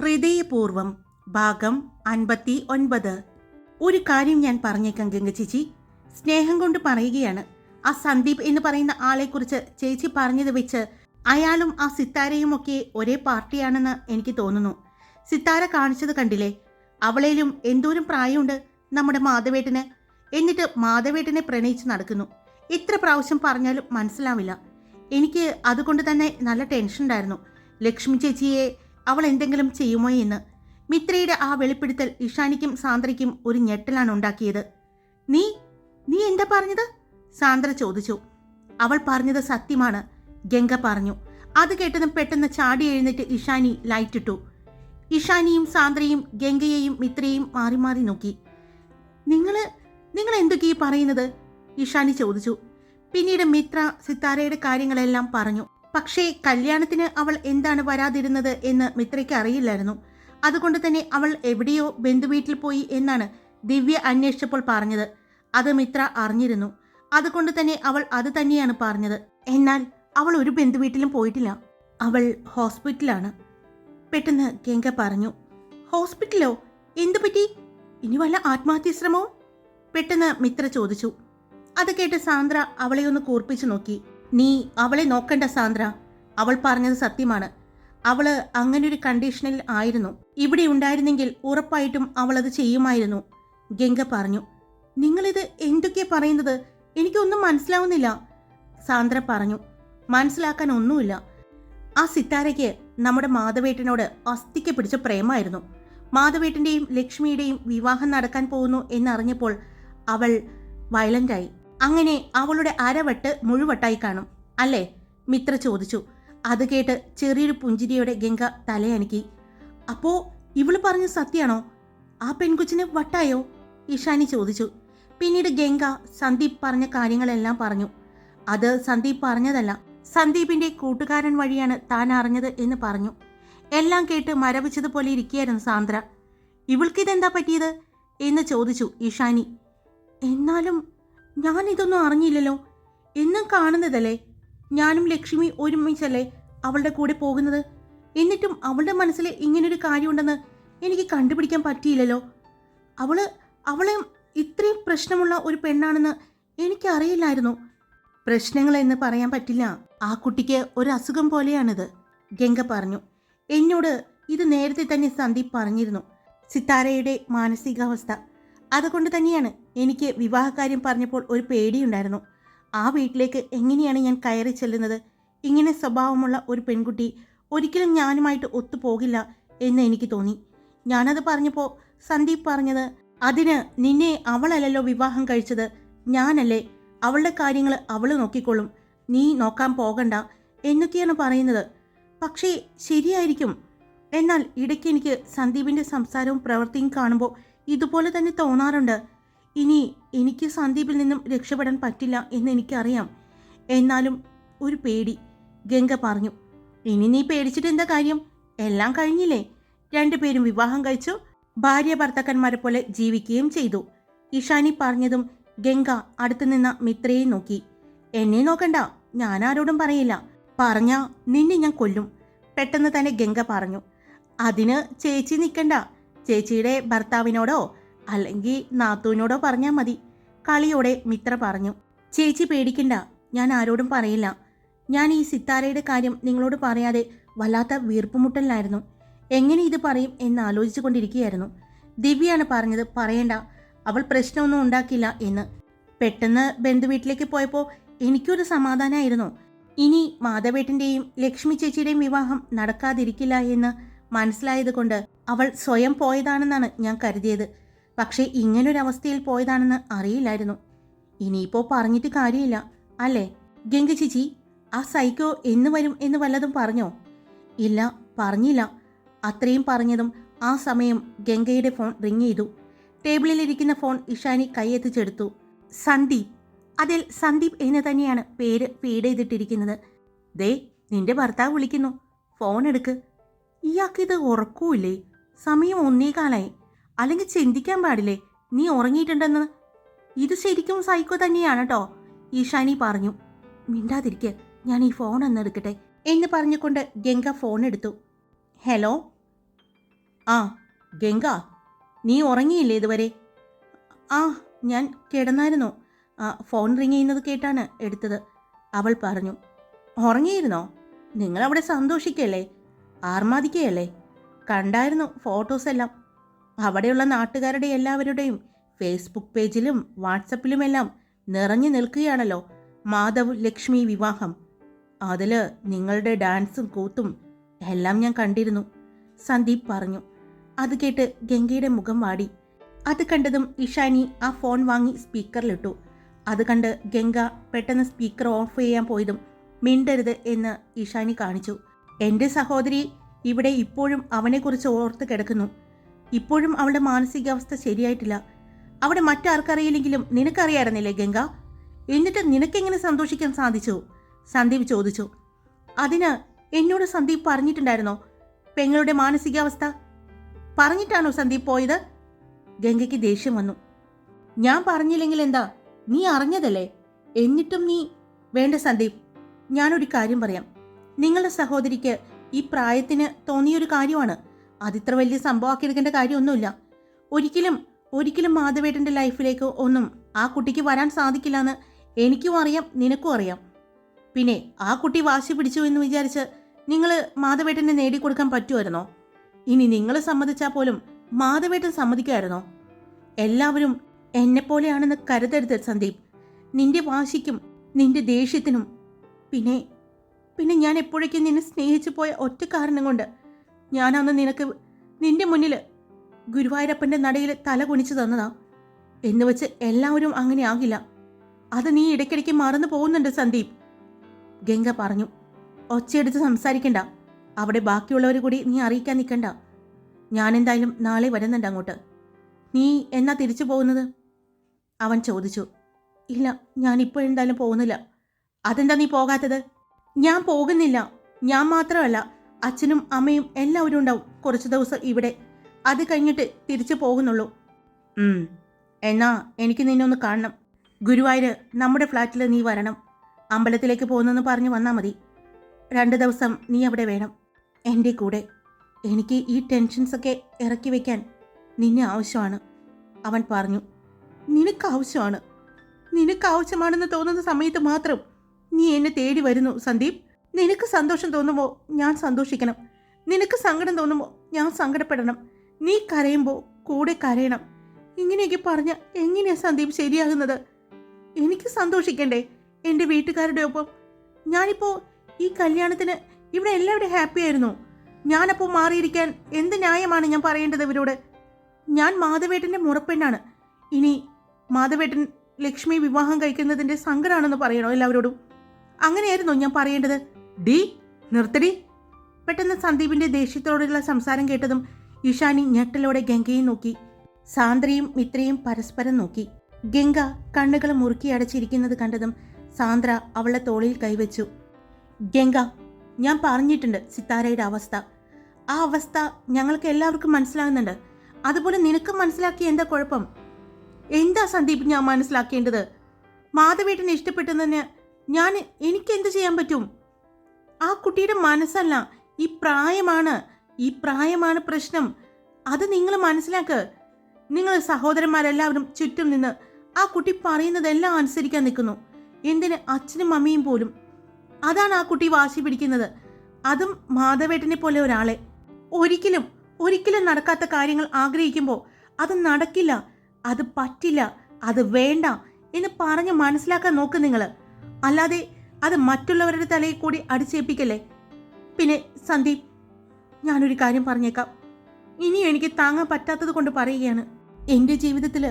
ഹൃദയപൂർവം ഭാഗം അൻപത്തി ഒൻപത് ഒരു കാര്യം ഞാൻ പറഞ്ഞേക്കാം ഗംഗ ചേച്ചി. സ്നേഹം കൊണ്ട് പറയുകയാണ് ആ സന്ദീപ് എന്ന് പറയുന്ന ആളെക്കുറിച്ച് ചേച്ചി പറഞ്ഞത് വെച്ച് അയാളും ആ സിത്താരയും ഒക്കെ ഒരേ പാർട്ടിയാണെന്ന് എനിക്ക് തോന്നുന്നു. സിത്താര കാണിച്ചത് കണ്ടില്ലേ? അവളേലും എന്തോരം പ്രായമുണ്ട് നമ്മുടെ മാധവേട്ടന്? എന്നിട്ട് മാധവേട്ടനെ പ്രണയിച്ച് നടക്കുന്നു. എത്ര പ്രാവശ്യം പറഞ്ഞാലും മനസ്സിലാവില്ല. എനിക്ക് അതുകൊണ്ട് തന്നെ നല്ല ടെൻഷൻ ഉണ്ടായിരുന്നു ലക്ഷ്മി ചേച്ചിയെ അവൾ എന്തെങ്കിലും ചെയ്യുമോ എന്ന്. മിത്രയുടെ ആ വെളിപ്പെടുത്തൽ ഇഷാനിക്കും സാന്ദ്രയ്ക്കും ഒരു ഞെട്ടലാണ് ഉണ്ടാക്കിയത്. നീ നീ എന്താ പറഞ്ഞത്? സാന്ദ്ര ചോദിച്ചു. അവൾ പറഞ്ഞത് സത്യമാണ് ഗംഗ പറഞ്ഞു. അത് കേട്ടതും പെട്ടെന്ന് ചാടി എഴുന്നേറ്റ് ഇഷാനി ലൈറ്റിട്ടു ഇഷാനിയും സാന്ദ്രയും ഗംഗയെയും മിത്രയെയും മാറി മാറി നോക്കി. നിങ്ങൾ നിങ്ങൾ എന്തൊക്കെയാ പറയുന്നത്? ഇഷാനി ചോദിച്ചു. പിന്നീട് മിത്ര സിത്താരയുടെ കാര്യങ്ങളെല്ലാം പറഞ്ഞു. പക്ഷേ കല്യാണത്തിന് അവൾ എന്താണ് വരാതിരുന്നത് എന്ന് മിത്രയ്ക്ക് അറിയില്ലായിരുന്നു. അതുകൊണ്ട് തന്നെ അവൾ എവിടെയോ ബന്ധുവീട്ടിൽ പോയി എന്നാണ് ദിവ്യ അന്വേഷിച്ചപ്പോൾ പറഞ്ഞത്. അത് മിത്ര അറിഞ്ഞിരുന്നു. അതുകൊണ്ട് തന്നെ അവൾ അത് തന്നെയാണ് പറഞ്ഞത്. എന്നാൽ അവൾ ഒരു ബന്ധുവീട്ടിലും പോയിട്ടില്ല. അവൾ ഹോസ്പിറ്റലാണ്. പെട്ടെന്ന് ഗംഗ പറഞ്ഞു ഹോസ്പിറ്റലോ? എന്തു പറ്റി? ഇനി വല്ല ആത്മഹത്യ ശ്രമോ പെട്ടെന്ന് മിത്ര ചോദിച്ചു. അത് കേട്ട് സാന്ദ്ര അവളെ ഒന്ന് കൂർപ്പിച്ചു നോക്കി. നീ അവളെ നോക്കണ്ട സാന്ദ്ര. അവൾ പറഞ്ഞത് സത്യമാണ്. അവൾ അങ്ങനൊരു കണ്ടീഷനിൽ ആയിരുന്നു. ഇവിടെ ഉണ്ടായിരുന്നെങ്കിൽ ഉറപ്പായിട്ടും അവൾ അത് ചെയ്യുമായിരുന്നു ഗംഗ പറഞ്ഞു. നിങ്ങളിത് എന്തൊക്കെയാ പറയുന്നത്? എനിക്കൊന്നും മനസ്സിലാവുന്നില്ല സാന്ദ്ര പറഞ്ഞു. മനസ്സിലാക്കാൻ ഒന്നുമില്ല. ആ സിത്താരയ്ക്ക് നമ്മുടെ മാധവേട്ടനോട് അസ്ഥിക്ക് പിടിച്ച പ്രേമായിരുന്നു. മാധവേട്ടന്റെയും ലക്ഷ്മിയുടെയും വിവാഹം നടക്കാൻ പോകുന്നു എന്നറിഞ്ഞപ്പോൾ അവൾ വയലന്റായി അങ്ങനെ അവളുടെ അരവട്ട് മുഴുവട്ടായി കാണും. അല്ലേ? മിത്ര ചോദിച്ചു. അത് കേട്ട് ചെറിയൊരു പുഞ്ചിരിയോടെ ഗംഗ തലയനക്കി. അപ്പോ ഇവൾ പറഞ്ഞ സത്യാണോ? ആ പെൺകൊച്ചിന് വട്ടായോ? ഇഷാനി ചോദിച്ചു. പിന്നീട് ഗംഗ സന്ദീപ് പറഞ്ഞ കാര്യങ്ങളെല്ലാം പറഞ്ഞു. അത് സന്ദീപ് പറഞ്ഞതല്ല. സന്ദീപിന്റെ കൂട്ടുകാരൻ വഴിയാണ് താൻ അറിഞ്ഞത് എന്ന് പറഞ്ഞു. എല്ലാം കേട്ട് മരവിച്ചതുപോലെ ഇരിക്കുകയായിരുന്നു സാന്ദ്ര. ഇവൾക്കിതെന്താ പറ്റിയത്? എന്ന് ചോദിച്ചു ഇഷാനി. എന്നാലും ഞാൻ ഇതൊന്നും അറിഞ്ഞില്ലല്ലോ. എന്നും കാണുന്നതല്ലേ? ഞാനും ലക്ഷ്മി ഒരുമിച്ചല്ലേ അവളുടെ കൂടെ പോകുന്നത്? എന്നിട്ടും അവളുടെ മനസ്സിൽ ഇങ്ങനൊരു കാര്യമുണ്ടെന്ന് എനിക്ക് കണ്ടുപിടിക്കാൻ പറ്റിയില്ലല്ലോ. അവൾ അവളെ ഇത്രയും പ്രശ്നമുള്ള ഒരു പെണ്ണാണെന്ന് എനിക്കറിയില്ലായിരുന്നു. പ്രശ്നങ്ങൾ എന്ന് പറയാൻ പറ്റില്ല. ആ കുട്ടിക്ക് ഒരു അസുഖം പോലെയാണിത്. ഗംഗ പറഞ്ഞു. എന്നോട് ഇത് നേരത്തെ തന്നെ സന്ദീപ് പറഞ്ഞിരുന്നു. സിത്താരയുടെ മാനസികാവസ്ഥ. അതുകൊണ്ട് തന്നെയാണ് എനിക്ക് വിവാഹകാര്യം പറഞ്ഞപ്പോൾ ഒരു പേടിയുണ്ടായിരുന്നു. ആ വീട്ടിലേക്ക് എങ്ങനെയാണ് ഞാൻ കയറി ചെല്ലുന്നത്? ഇങ്ങനെ സ്വഭാവമുള്ള ഒരു പെൺകുട്ടി ഒരിക്കലും ഞാനുമായിട്ട് ഒത്തുപോകില്ല എന്ന് എനിക്ക് തോന്നി. ഞാനത് പറഞ്ഞപ്പോൾ സന്ദീപ് പറഞ്ഞത് അതിന് നിന്നെ അവളല്ലല്ലോ വിവാഹം കഴിച്ചത്. ഞാനല്ലേ. അവളുടെ കാര്യങ്ങൾ അവൾ നോക്കിക്കൊള്ളും. നീ നോക്കാൻ പോകണ്ട എന്നൊക്കെയാണ് പറയുന്നത്. പക്ഷേ ശരിയായിരിക്കും. എന്നാൽ ഇടയ്ക്ക് എനിക്ക് സന്ദീപിന്റെ സംസാരവും പ്രവൃത്തിയും കാണുമ്പോൾ ഇതുപോലെ തന്നെ തോന്നാറുണ്ട്. ഇനി എനിക്ക് സന്ദീപിൽ നിന്നും രക്ഷപ്പെടാൻ പറ്റില്ല എന്ന് എനിക്കറിയാം. എന്നാലും ഒരു പേടി. ഗംഗ പറഞ്ഞു ഇനി നീ പേടിച്ചിട്ട് എന്താ കാര്യം? എല്ലാം കഴിഞ്ഞില്ലേ? രണ്ടുപേരും വിവാഹം കഴിച്ചു ഭാര്യ ഭർത്താക്കന്മാരെ പോലെ ജീവിക്കുകയും ചെയ്തു. ഇഷാനി പറഞ്ഞതും ഗംഗ അടുത്തു നിന്ന മിത്രയെ നോക്കി. എന്നെ നോക്കണ്ട ഞാൻ ആരോടും പറയില്ല. പറഞ്ഞാ നിന്നെ ഞാൻ കൊല്ലും. പെട്ടെന്ന് തന്നെ ഗംഗ പറഞ്ഞു അതിന് ചേച്ചി നിൽക്കണ്ട ചേച്ചിയുടെ ഭർത്താവിനോടോ അല്ലെങ്കിൽ നാത്തൂനോടോ പറഞ്ഞാൽ മതി. കളിയോടെ മിത്ര പറഞ്ഞു. ചേച്ചി പേടിക്കണ്ട. ഞാൻ ആരോടും പറയില്ല. ഞാൻ ഈ സിത്താരയുടെ കാര്യം നിങ്ങളോട് പറയാതെ വല്ലാത്ത വീർപ്പുമുട്ടലിലായിരുന്നു. എങ്ങനെ ഇത് പറയും എന്ന് ആലോചിച്ചു കൊണ്ടിരിക്കുകയായിരുന്നു. ദിവ്യയാണ് പറഞ്ഞത് പറയണ്ട. അവൾ പ്രശ്നമൊന്നും ഉണ്ടാക്കില്ല എന്ന്. പെട്ടെന്ന് ബന്ധുവീട്ടിലേക്ക് പോയപ്പോൾ എനിക്കൊരു സമാധാനമായിരുന്നു ഇനി മാധവേട്ടന്റെയും ലക്ഷ്മി ചേച്ചിയുടെയും വിവാഹം നടക്കാതിരിക്കില്ല എന്ന് മനസ്സിലായത് കൊണ്ട് അവൾ സ്വയം പോയതാണെന്നാണ് ഞാൻ കരുതിയത്. പക്ഷേ ഇങ്ങനൊരവസ്ഥയിൽ പോയതാണെന്ന് അറിയില്ലായിരുന്നു. ഇനിയിപ്പോൾ പറഞ്ഞിട്ട് കാര്യമില്ല. അല്ലേ? ഗംഗ ചേച്ചി ആ സൈക്കോ എന്ന് വരും എന്ന് വല്ലതും പറഞ്ഞോ? ഇല്ല പറഞ്ഞില്ല. അത്രയും പറഞ്ഞതും ആ സമയം ഗംഗയുടെ ഫോൺ റിങ് ചെയ്തു. ടേബിളിലിരിക്കുന്ന ഫോൺ ഇഷാനി കൈയെത്തിച്ചെടുത്തു സന്ദീപ്. അതിൽ സന്ദീപ് എന്ന് തന്നെയാണ് പേര് ഫീഡ് ചെയ്തിട്ടിരിക്കുന്നത്. ദേ നിന്റെ ഭർത്താവ് വിളിക്കുന്നു. ഫോൺ എടുക്ക്. ഇയാൾക്കിത് ഉറക്കൂല്ലേ? സമയം ഒന്നേകാലായി. അല്ലെങ്കിൽ ചിന്തിക്കാൻ പാടില്ലേ? നീ ഉറങ്ങിയിട്ടുണ്ടെന്ന്? ഇത് ശരിക്കും സൈക്കോ തന്നെയാണ് കേട്ടോ ഈശാനി പറഞ്ഞു. മിണ്ടാതിരിക്കെ ഞാൻ ഈ ഫോൺ ഒന്ന് എടുക്കട്ടെ എന്ന് പറഞ്ഞുകൊണ്ട് ഗംഗ ഫോൺ എടുത്തു. ഹലോ? ആ ഗംഗ നീ ഉറങ്ങിയില്ലേ ഇതുവരെ? ആ ഞാൻ കിടന്നായിരുന്നു. ആ ഫോൺ റിങ് ചെയ്യുന്നത് കേട്ടാണ് എടുത്തത്. അവൾ പറഞ്ഞു ഉറങ്ങിയിരുന്നോ? നിങ്ങളവിടെ സന്തോഷിക്കല്ലേ? ആർമാദിക്കുകയല്ലേ കണ്ടായിരുന്നു ഫോട്ടോസ് എല്ലാം. അവിടെയുള്ള നാട്ടുകാരുടെ എല്ലാവരുടെയും ഫേസ്ബുക്ക് പേജിലും വാട്സപ്പിലുമെല്ലാം നിറഞ്ഞു നിൽക്കുകയാണല്ലോ മാധവ് ലക്ഷ്മി വിവാഹം. അതിൽ നിങ്ങളുടെ ഡാൻസും കൂത്തും എല്ലാം ഞാൻ കണ്ടിരുന്നു. സന്ദീപ് പറഞ്ഞു. അത് കേട്ട് ഗംഗയുടെ മുഖം വാടി. അത് കണ്ടതും ഇഷാനി ആ ഫോൺ വാങ്ങി സ്പീക്കറിലിട്ടു അത് കണ്ട് ഗംഗ പെട്ടെന്ന് സ്പീക്കർ ഓഫ് ചെയ്യാൻ പോയതും മിണ്ടരുത് എന്ന് ഇഷാനി കാണിച്ചു. എന്റെ സഹോദരി ഇവിടെ ഇപ്പോഴും അവനെക്കുറിച്ച് ഓർത്ത് കിടക്കുന്നു. ഇപ്പോഴും അവളുടെ മാനസികാവസ്ഥ ശരിയായിട്ടില്ല. അവിടെ മറ്റാർക്കറിയില്ലെങ്കിലും നിനക്കറിയായിരുന്നില്ലേ ഗംഗ? എന്നിട്ട് നിനക്കെങ്ങനെ സന്തോഷിക്കാൻ സാധിച്ചു? സന്ദീപ് ചോദിച്ചു. അതിന് എന്നോട് സന്ദീപ് പറഞ്ഞിട്ടുണ്ടായിരുന്നോ? പെങ്ങളുടെ മാനസികാവസ്ഥ? പറഞ്ഞിട്ടാണോ സന്ദീപ് പോയത്? ഗംഗയ്ക്ക് ദേഷ്യം വന്നു. ഞാൻ പറഞ്ഞില്ലെങ്കിൽ എന്താ? നീ അറിഞ്ഞതല്ലേ? എന്നിട്ടും നീ വേണ്ട സന്ദീപ് ഞാനൊരു കാര്യം പറയാം. നിങ്ങളുടെ സഹോദരിക്ക് ഈ പ്രായത്തിന് തോന്നിയൊരു കാര്യമാണ്. അതിത്ര വലിയ സംഭവമാക്കി എടുക്കേണ്ട കാര്യമൊന്നുമില്ല. ഒരിക്കലും ഒരിക്കലും മാധവേട്ടന്റെ ലൈഫിലേക്ക് ഒന്നും ആ കുട്ടിക്ക് വരാൻ സാധിക്കില്ല എന്ന് എനിക്കും അറിയാം നിനക്കും അറിയാം. പിന്നെ ആ കുട്ടി വാശി പിടിച്ചു എന്ന് വിചാരിച്ച് നിങ്ങൾ മാധവേട്ടനെ നേടിക്കൊടുക്കാൻ പറ്റുമായിരുന്നോ? ഇനി നിങ്ങൾ സമ്മതിച്ചാൽ പോലും മാധവേട്ടൻ സമ്മതിക്കുമായിരുന്നോ? എല്ലാവരും എന്നെപ്പോലെയാണെന്ന് കരുതരുത് സന്ദീപ്. നിന്റെ വാശിക്കും നിന്റെ ദേഷ്യത്തിനും പിന്നെ പിന്നെ ഞാൻ എപ്പോഴേക്കും നിന്നെ സ്നേഹിച്ചു പോയ ഒറ്റ കാരണം കൊണ്ട് ഞാനന്ന് നിനക്ക് നിന്റെ മുന്നിൽ ഗുരുവായൂരപ്പന്റെ നടയിൽ തല കുണിച്ചു തന്നതാ. എന്ന് വെച്ച് എല്ലാവരും അങ്ങനെ ആകില്ല. അത് നീ ഇടയ്ക്കിടയ്ക്ക് മറന്നു പോകുന്നുണ്ട് സന്ദീപ്. ഗംഗ പറഞ്ഞു ഒച്ചയെടുത്ത് സംസാരിക്കണ്ട. അവിടെ ബാക്കിയുള്ളവർ കൂടി നീ അറിയിക്കാൻ നിൽക്കണ്ട. ഞാനെന്തായാലും നാളെ വരുന്നുണ്ട് അങ്ങോട്ട്. നീ എന്നാ തിരിച്ചു പോകുന്നത്? അവൻ ചോദിച്ചു ഇല്ല ഞാൻ ഇപ്പോൾ എന്തായാലും പോകുന്നില്ല. അതെന്താ നീ പോകാത്തത്? ഞാൻ പോകുന്നില്ല. ഞാൻ മാത്രമല്ല അച്ഛനും അമ്മയും എല്ലാവരും ഉണ്ടാവും കുറച്ച് ദിവസം ഇവിടെ. അത് കഴിഞ്ഞിട്ട് തിരിച്ചു പോകുന്നുള്ളൂ. എന്നാ എനിക്ക് നിന്നെ ഒന്ന് കാണണം. ഗുരുവായൂർ നമ്മുടെ ഫ്ലാറ്റിൽ നീ വരണം. അമ്പലത്തിലേക്ക് പോകുന്നെന്ന് പറഞ്ഞു വന്നാൽ മതി. രണ്ട് ദിവസം നീ അവിടെ വേണം. എന്റെ കൂടെ. എനിക്ക് ഈ ടെൻഷൻസൊക്കെ ഇറക്കി വയ്ക്കാൻ നിന്നെ ആവശ്യമാണ്. അവൻ പറഞ്ഞു നിനക്ക് ആവശ്യമാണ്. നിനക്ക് ആവശ്യമാണെന്ന് തോന്നുന്ന സമയത്ത് മാത്രം നീ എന്നെ തേടി വരുന്നു സന്ദീപ്. നിനക്ക് സന്തോഷം തോന്നുമോ? ഞാൻ സന്തോഷിക്കണം. നിനക്ക് സങ്കടം തോന്നുമോ? ഞാൻ സങ്കടപ്പെടണം. നീ കരയുമ്പോൾ കൂടെ കരയണം. ഇങ്ങനെയൊക്കെ പറഞ്ഞ എങ്ങനെയാ സന്ദീപ് ശരിയാകുന്നത്? എനിക്ക് സന്തോഷിക്കണ്ടേ? എന്റെ വീട്ടുകാരുടെ ഒപ്പം. ഞാനിപ്പോൾ ഈ കല്യാണത്തിന് ഇവിടെ എല്ലാവരും ഹാപ്പി ആയിരുന്നു. ഞാനപ്പോൾ മാറിയിരിക്കാൻ എന്ത് ന്യായമാണ് ഞാൻ പറയേണ്ടത് ഇവരോട്? ഞാൻ മാധവേട്ടന്റെ മുറപ്പെണ്ണാണ്. ഇനി മാധവേട്ടൻ ലക്ഷ്മി വിവാഹം കഴിക്കുന്നതിന്റെ സങ്കടമാണെന്ന് പറയണോ എല്ലാവരോടും? അങ്ങനെയായിരുന്നോ ഞാൻ പറയേണ്ടത്. ഡി നിർത്തടി. പെട്ടെന്ന് സന്ദീപിന്റെ ദേഷ്യത്തോടുള്ള സംസാരം കേട്ടതും ഇഷാനി ഞെട്ടലോടെ ഗംഗയെ നോക്കി. സാന്ദ്രയും മിത്രയും പരസ്പരം നോക്കി. ഗംഗ കണ്ണുകൾ മുറുക്കി അടച്ചിരിക്കുന്നത് കണ്ടതും സാന്ദ്ര അവളെ തോളിൽ കൈവച്ചു. ഗംഗ ഞാൻ പറഞ്ഞിട്ടുണ്ട് സിത്താരയുടെ അവസ്ഥ. ആ അവസ്ഥ ഞങ്ങൾക്ക് എല്ലാവർക്കും മനസ്സിലാകുന്നുണ്ട്. അതുപോലെ നിനക്കും മനസ്സിലാക്കിയ എന്താ കുഴപ്പം? എന്താ സന്ദീപ് ഞാൻ മനസ്സിലാക്കേണ്ടത്? മാധവേട്ടനെ ഇഷ്ടപ്പെട്ടതിന് ഞാൻ എനിക്ക് എന്ത് ചെയ്യാൻ പറ്റും? ആ കുട്ടിയുടെ മനസ്സല്ല ഈ പ്രായമാണ് ഈ പ്രായമാണ് പ്രശ്നം. അത് നിങ്ങൾ മനസ്സിലാക്ക്. നിങ്ങൾ സഹോദരന്മാരെല്ലാവരും ചുറ്റും നിന്ന് ആ കുട്ടി പറയുന്നതെല്ലാം അനുസരിക്കാൻ നിൽക്കുന്നു. എന്തിന്? അച്ഛനും അമ്മയും പോലും. അതാണ് ആ കുട്ടി വാശി പിടിക്കുന്നത്. അതും മാധവേട്ടനെ പോലെ ഒരാളെ. ഒരിക്കലും ഒരിക്കലും നടക്കാത്ത കാര്യങ്ങൾ ആഗ്രഹിക്കുമ്പോൾ അത് നടക്കില്ല അത് പറ്റില്ല അത് വേണ്ട എന്ന് പറഞ്ഞ് മനസ്സിലാക്കാൻ നോക്ക് നിങ്ങൾ അല്ലാതെ അത് മറ്റുള്ളവരുടെ തലയിൽ കൂടി അടിച്ചേൽപ്പിക്കല്ലേ? പിന്നെ സന്ദീപ് ഞാനൊരു കാര്യം പറഞ്ഞേക്കാം. ഇനിയും എനിക്ക് താങ്ങാൻ പറ്റാത്തത് കൊണ്ട് പറയുകയാണ്. എന്റെ ജീവിതത്തിൽ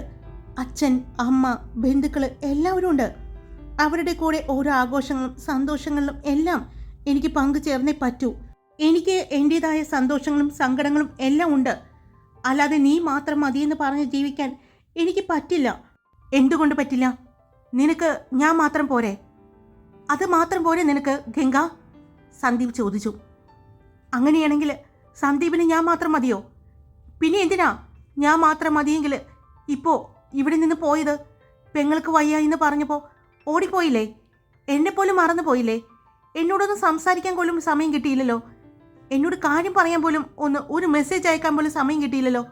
അച്ഛൻ അമ്മ ബന്ധുക്കൾ എല്ലാവരും ഉണ്ട്. അവരുടെ കൂടെ ഓരോ ആഘോഷങ്ങളും സന്തോഷങ്ങളിലും എല്ലാം എനിക്ക് പങ്കുചേർന്നേ പറ്റൂ. എനിക്ക് എന്റെതായ സന്തോഷങ്ങളും സങ്കടങ്ങളും എല്ലാം ഉണ്ട്. അല്ലാതെ നീ മാത്രം മതിയെന്ന് പറഞ്ഞ് ജീവിക്കാൻ എനിക്ക് പറ്റില്ല. എന്തുകൊണ്ട് പറ്റില്ല? നിനക്ക് ഞാൻ മാത്രം പോരെ? അത് മാത്രം പോരെ നിനക്ക് ഗംഗ? സന്ദീപ് ചോദിച്ചു. അങ്ങനെയാണെങ്കിൽ സന്ദീപിന് ഞാൻ മാത്രം മതിയോ? പിന്നെ എന്തിനാ? ഞാൻ മാത്രം മതിയെങ്കിൽ ഇപ്പോൾ ഇവിടെ നിന്ന് പോയത്? പെങ്ങൾക്ക് വയ്യ എന്ന് പറഞ്ഞപ്പോൾ ഓടിപ്പോയില്ലേ? എന്നെപ്പോലും മറന്നു പോയില്ലേ എന്നോടൊന്നും സംസാരിക്കാൻ പോലും സമയം കിട്ടിയില്ലല്ലോ. എന്നോട് കാര്യം പറയാൻ പോലും ഒന്ന് ഒരു മെസ്സേജ് അയക്കാൻ പോലും സമയം കിട്ടിയില്ലല്ലോ.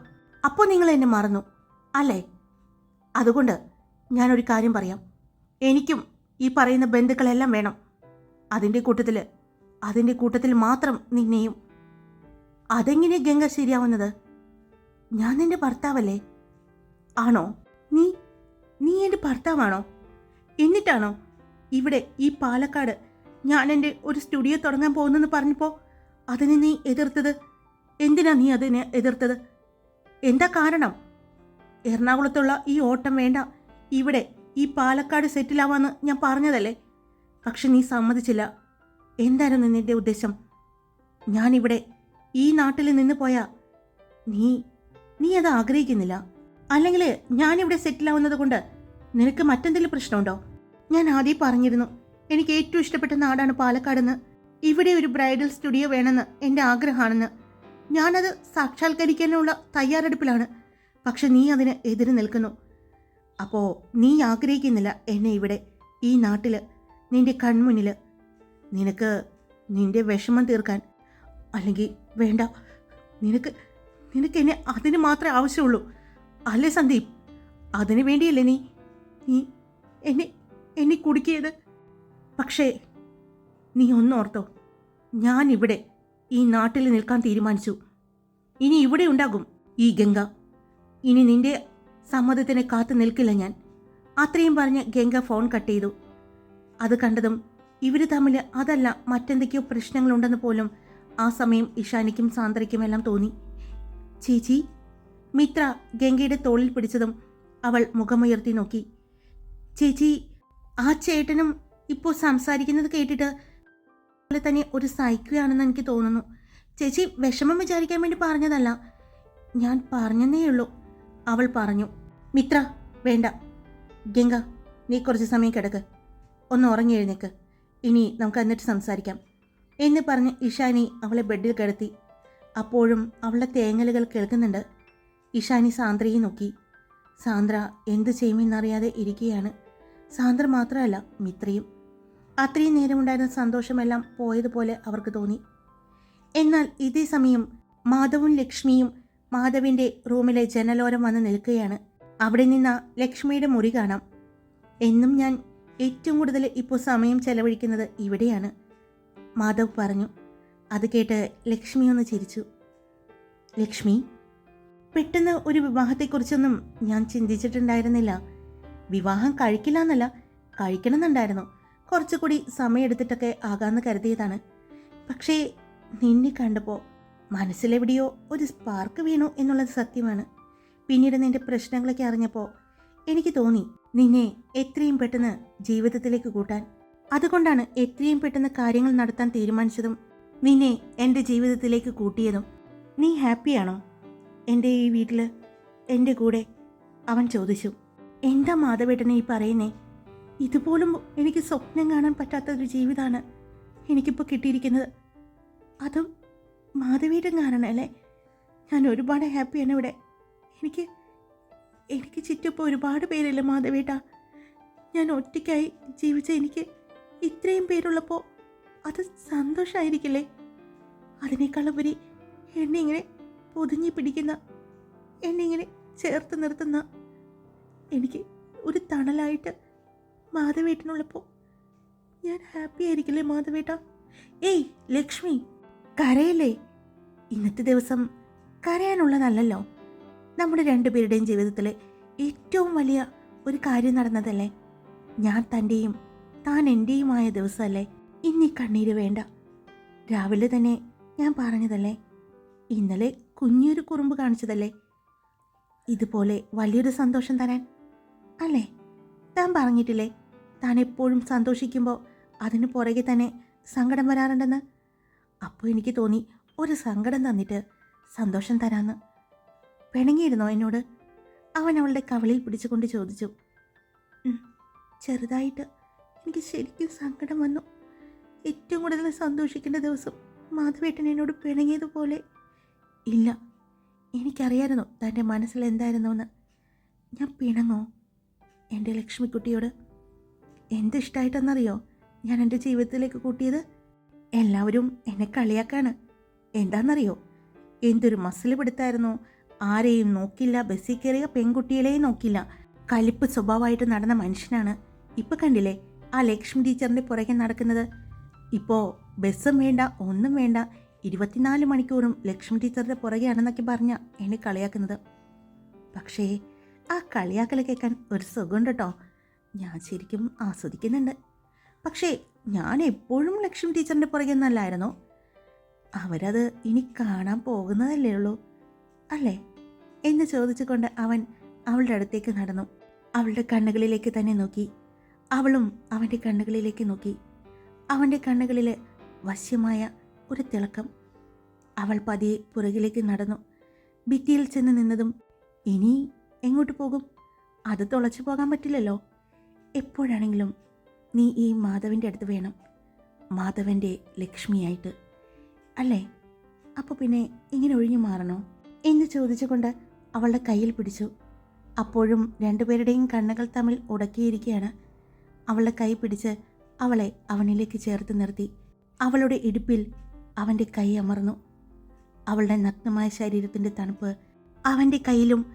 അപ്പോൾ നിങ്ങൾ എന്നെ മറന്നു അല്ലേ? അതുകൊണ്ട് ഞാനൊരു കാര്യം പറയാം. എനിക്കും ഈ പറയുന്ന ബന്ധുക്കളെല്ലാം വേണം. അതിന്റെ കൂട്ടത്തിൽ അതിന്റെ കൂട്ടത്തിൽ മാത്രം നിന്നെയും. അതെങ്ങനെ ഗംഗ ശരിയാവുന്നത്? ഞാൻ നിന്റെ ഭർത്താവല്ലേ? ആണോ? നീ നീ എന്റെ ഭർത്താവാണോ? എന്നിട്ടാണോ ഇവിടെ ഈ പാലക്കാട് ഞാൻ എന്റെ ഒരു സ്റ്റുഡിയോ തുടങ്ങാൻ പോകുന്നെന്ന് പറഞ്ഞപ്പോൾ അതിനെ നീ എതിർത്തത്? എന്തിനാ നീ അതിനെ എതിർത്തത്? എന്താ കാരണം? എറണാകുളത്തുള്ള ഈ ഓട്ടം വേണ്ട. ഇവിടെ ഈ പാലക്കാട് സെറ്റിലാവാന്ന് ഞാൻ പറഞ്ഞതല്ലേ? പക്ഷെ നീ സമ്മതിച്ചില്ല. എന്തായിരുന്നു നിന്റെ ഉദ്ദേശം? ഞാനിവിടെ ഈ നാട്ടിൽ നിന്ന് പോയാ നീ നീ അത് ആഗ്രഹിക്കുന്നില്ല? അല്ലെങ്കിൽ ഞാനിവിടെ സെറ്റിലാവുന്നത് കൊണ്ട് നിനക്ക് മറ്റെന്തെങ്കിലും പ്രശ്നമുണ്ടോ? ഞാൻ ആദ്യം പറഞ്ഞിരുന്നു എനിക്ക് ഏറ്റവും ഇഷ്ടപ്പെട്ട നാടാണ് പാലക്കാടെന്ന്. ഇവിടെ ഒരു ബ്രൈഡൽ സ്റ്റുഡിയോ വേണമെന്ന് എന്റെ ആഗ്രഹമാണെന്ന്. ഞാനത് സാക്ഷാത്കരിക്കാനുള്ള തയ്യാറെടുപ്പിലാണ്. പക്ഷെ നീ അതിന് എതിര് നിൽക്കുന്നു. അപ്പോൾ നീ ആഗ്രഹിക്കുന്നില്ല എന്നെ ഇവിടെ ഈ നാട്ടിൽ നിന്റെ കൺമുന്നിൽ നിനക്ക് നിന്റെ വിഷമം തീർക്കാൻ അല്ലെങ്കിൽ വേണ്ട. നിനക്ക് നിനക്ക് എന്നെ അതിന് മാത്രമേ ആവശ്യമുള്ളൂ. അല്ലേ സന്ദീപ്? അതിനു വേണ്ടിയല്ലേ നീ നീ എന്നെ എന്നെ കുടുക്കിയത്? പക്ഷേ നീ ഒന്നോർത്തോ ഞാൻ ഇവിടെ ഈ നാട്ടിൽ നിൽക്കാൻ തീരുമാനിച്ചു. ഇനി ഇവിടെ ഉണ്ടാകും ഈ ഗംഗ. ഇനി നിന്റെ സമ്മതത്തിനെ കാത്തു നിൽക്കില്ല ഞാൻ. അത്രയും പറഞ്ഞ് ഗംഗ ഫോൺ കട്ട് ചെയ്തു. അത് കണ്ടതും ഇവർ തമ്മിൽ അതല്ല മറ്റെന്തൊക്കെയോ പ്രശ്നങ്ങളുണ്ടെന്ന് പോലും ആ സമയം ഇഷാനിക്കും സാന്ദ്രയ്ക്കും എല്ലാം തോന്നി. ചേച്ചി മിത്ര ഗംഗയുടെ തോളിൽ പിടിച്ചതും അവൾ മുഖമുയർത്തി നോക്കി. ചേച്ചി ആ ചേട്ടനും ഇപ്പോൾ സംസാരിക്കുന്നത് കേട്ടിട്ട് പോലെ തന്നെ ഒരു സൈക്കോയാണെന്ന് എനിക്ക് തോന്നുന്നു. ചേച്ചി വിഷമം വിചാരിക്കാൻ വേണ്ടി പറഞ്ഞതല്ല. ഞാൻ പറഞ്ഞതേയുള്ളൂ അവൾ പറഞ്ഞു. മിത്ര വേണ്ട. ഗംഗ നീ കുറച്ച് സമയം കിടക്ക്. ഒന്ന് ഉറങ്ങി എഴുന്നേക്ക്. ഇനി നമുക്ക് എന്നിട്ട് സംസാരിക്കാം. എന്ന് പറഞ്ഞ് ഇഷാനി അവളെ ബെഡിൽ കിടത്തി. അപ്പോഴും അവളുടെ തേങ്ങലുകൾ കേൾക്കുന്നുണ്ട്. ഇഷാനി സാന്ദ്രയെ നോക്കി. സാന്ദ്ര എന്ത് ചെയ്യുമെന്നറിയാതെ ഇരിക്കുകയാണ്. സാന്ദ്ര മാത്രമല്ല മിത്രയും. അത്രയും നേരമുണ്ടായിരുന്ന സന്തോഷമെല്ലാം പോയതുപോലെ അവർക്ക് തോന്നി. എന്നാൽ ഇതേ സമയം മാധവും ലക്ഷ്മിയും മാധവിന്റെ റൂമിലെ ജനലോരം വന്ന് നിൽക്കുകയാണ്. അവിടെ നിന്ന് ലക്ഷ്മിയുടെ മുറി കാണാം. എന്നും ഞാൻ ഏറ്റവും കൂടുതൽ ഇപ്പോൾ സമയം ചെലവഴിക്കുന്നത് ഇവിടെയാണ്. മാധവ് പറഞ്ഞു. അത് കേട്ട് ലക്ഷ്മി ഒന്ന് ചിരിച്ചു. ലക്ഷ്മി പെട്ടെന്ന് ഒരു വിവാഹത്തെക്കുറിച്ചൊന്നും ഞാൻ ചിന്തിച്ചിട്ടുണ്ടായിരുന്നില്ല. വിവാഹം കഴിക്കില്ല എന്നല്ല കഴിക്കണമെന്നുണ്ടായിരുന്നു. കുറച്ചുകൂടി സമയമെടുത്തിട്ടൊക്കെ ആകാമെന്ന് കരുതിയതാണ്. പക്ഷേ നിന്നെ കണ്ടപ്പോൾ മനസ്സിലെവിടെയോ ഒരു സ്പാർക്ക് വീണു എന്നുള്ളത് സത്യമാണ്. പിന്നീട് നിന്റെ പ്രശ്നങ്ങളൊക്കെ അറിഞ്ഞപ്പോൾ എനിക്ക് തോന്നി നിന്നെ എത്രയും പെട്ടെന്ന് ജീവിതത്തിലേക്ക് കൂട്ടാൻ. അതുകൊണ്ടാണ് എത്രയും പെട്ടെന്ന് കാര്യങ്ങൾ നടത്താൻ തീരുമാനിച്ചതും നിന്നെ എന്റെ ജീവിതത്തിലേക്ക് കൂട്ടിയതും. നീ ഹാപ്പിയാണോ? എന്റെ ഈ വീട്ടിൽ എന്റെ കൂടെ അവൻ ചോദിച്ചു. എന്താ മാധവേട്ടനെ ഈ പറയുന്നേ? ഇതുപോലും എനിക്ക് സ്വപ്നം കാണാൻ പറ്റാത്ത ഒരു ജീവിതമാണ് എനിക്കിപ്പോൾ കിട്ടിയിരിക്കുന്നത്. അതും മാധവേട്ടൻ കാരണമല്ലേ ഞാൻ ഒരുപാട് ഹാപ്പിയാണ് ഇവിടെ. എനിക്ക് എനിക്ക് ചുറ്റിപ്പോൾ ഒരുപാട് പേരില്ല മാധവേട്ട? ഞാൻ ഒറ്റയ്ക്കായി ജീവിച്ച എനിക്ക് ഇത്രയും പേരുള്ളപ്പോൾ അത് സന്തോഷമായിരിക്കില്ലേ അതിനേക്കാളുപരി എന്നെ ഇങ്ങനെ പൊതിഞ്ഞു പിടിക്കുന്ന എന്നെ ഇങ്ങനെ ചേർത്ത് നിർത്തുന്ന എനിക്ക് ഒരു തണലായിട്ട് മാധവേട്ടനുള്ളപ്പോൾ ഞാൻ ഹാപ്പി ആയിരിക്കില്ലേ മാധവേട്ട? ഏയ് ലക്ഷ്മി കരയല്ലേ? ഇന്നത്തെ ദിവസം കരയാനുള്ളതല്ലല്ലോ. നമ്മുടെ രണ്ടുപേരുടെയും ജീവിതത്തിലെ ഏറ്റവും വലിയ ഒരു കാര്യം നടന്നതല്ലേ? ഞാൻ തന്റെയും താൻ എന്റെയുമായ ദിവസമല്ലേ ഇനി കണ്ണീര് വേണ്ട. രാവിലെ തന്നെ ഞാൻ പറഞ്ഞതല്ലേ? ഇന്നലെ കുഞ്ഞൊരു കുറുമ്പ് കാണിച്ചതല്ലേ? ഇതുപോലെ വലിയൊരു സന്തോഷം തരാൻ. അല്ലേ? താൻ പറഞ്ഞിട്ടില്ലേ? താൻ എപ്പോഴും സന്തോഷിക്കുമ്പോൾ അതിന് പുറകെ തന്നെ സങ്കടം വരാറുണ്ടെന്ന്? അപ്പോൾ എനിക്ക് തോന്നി ഒരു സങ്കടം തന്നിട്ട് സന്തോഷം തരാമെന്ന് പിണങ്ങിയിരുന്നോ എന്നോട്? അവൻ അവളുടെ കവളിൽ പിടിച്ചുകൊണ്ട് ചോദിച്ചു. ചെറുതായിട്ട് എനിക്ക് ശരിക്കും സങ്കടം വന്നു. ഏറ്റവും കൂടുതൽ സന്തോഷിക്കേണ്ട ദിവസം മാധവേട്ടൻ എന്നോട് പിണങ്ങിയതുപോലെ. ഇല്ല എനിക്കറിയായിരുന്നു തന്റെ മനസ്സിൽ എന്തായിരുന്നുവെന്ന്. ഞാൻ പിണങ്ങോ? എന്റെ ലക്ഷ്മിക്കുട്ടിയോട് എന്ത് ഇഷ്ടമായിട്ടെന്നറിയോ ഞാൻ എന്റെ ജീവിതത്തിലേക്ക് കൂട്ടിയത് എല്ലാവരും എന്നെ കളിയാക്കാണ്. എന്താണെന്നറിയോ എന്തൊരു മസിൽ പിടുത്തായിരുന്നു. ആരെയും നോക്കില്ല ബസ്സിൽ കയറിയ പെൺകുട്ടികളെയും നോക്കില്ല. കലിപ്പ് സ്വഭാവമായിട്ട് നടന്ന മനുഷ്യനാണ്. ഇപ്പൊ കണ്ടില്ലേ ആ ലക്ഷ്മി ടീച്ചറിന്റെ പുറകെ നടക്കുന്നത്? ഇപ്പോ ബസ്സും വേണ്ട ഒന്നും വേണ്ട. ഇരുപത്തിനാല് മണിക്കൂറും ലക്ഷ്മി ടീച്ചറുടെ പുറകെയാണെന്നൊക്കെ പറഞ്ഞ എന്നെ കളിയാക്കുന്നത്. പക്ഷേ ആ കളിയാക്കൽ കേൾക്കാൻ ഒരു സുഖമുണ്ട് കേട്ടോ. ഞാൻ ശരിക്കും ആസ്വദിക്കുന്നുണ്ട്. പക്ഷേ ഞാൻ എപ്പോഴും ലക്ഷ്മി ടീച്ചറിന്റെ പുറകെ ഒന്നല്ലായിരുന്നു? അവരത് ഇനി കാണാൻ പോകുന്നതല്ലേ ഉള്ളൂ. അല്ലേ? എന്ന് ചോദിച്ചുകൊണ്ട് അവൻ അവളുടെ അടുത്തേക്ക് നടന്നു. അവളുടെ കണ്ണുകളിലേക്ക് തന്നെ നോക്കി. അവളും അവന്റെ കണ്ണുകളിലേക്ക് നോക്കി. അവന്റെ കണ്ണുകളിൽ വശ്യമായ ഒരു തിളക്കം. അവൾ പതിയെ പുറകിലേക്ക് നടന്നു. ഭിത്തിയിൽ ചെന്ന് നിന്നതും ഇനി എങ്ങോട്ട് പോകും? അത് തുളച്ചു പോകാൻ പറ്റില്ലല്ലോ. എപ്പോഴാണെങ്കിലും നീ ഈ മാധവന്റെ അടുത്ത് വേണം. മാധവന്റെ ലക്ഷ്മിയായിട്ട്. അല്ലേ? അപ്പോൾ പിന്നെ ഇങ്ങനെ ഒഴിഞ്ഞു മാറണോ? എന്ന് ചോദിച്ചുകൊണ്ട് അവളുടെ കയ്യിൽ പിടിച്ചു. അപ്പോഴും രണ്ടുപേരുടെയും കണ്ണുകൾ തമ്മിൽ ഉടക്കിയിരിക്കുകയാണ്. അവളുടെ കൈ പിടിച്ച് അവളെ അവനിലേക്ക് ചേർത്ത് നിർത്തി. അവളുടെ ഇടുപ്പിൽ അവന്റെ കൈ അമർന്നു. അവളുടെ നഗ്നമായ ശരീരത്തിന്റെ തണുപ്പ് അവന്റെ കയ്യിലും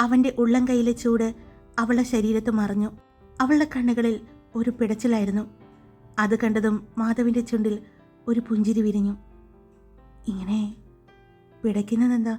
അവന്റെ ഉള്ളം കൈയിലെ ചൂട് അവളുടെ ശരീരത്ത് മറഞ്ഞു. അവളുടെ കണ്ണുകളിൽ ഒരു പിടച്ചിലായിരുന്നു. അത് കണ്ടതും മാധവിന്റെ ചുണ്ടിൽ ഒരു പുഞ്ചിരി വിരിഞ്ഞു. ഇങ്ങനെ പിടയ്ക്കുന്നതെന്താ?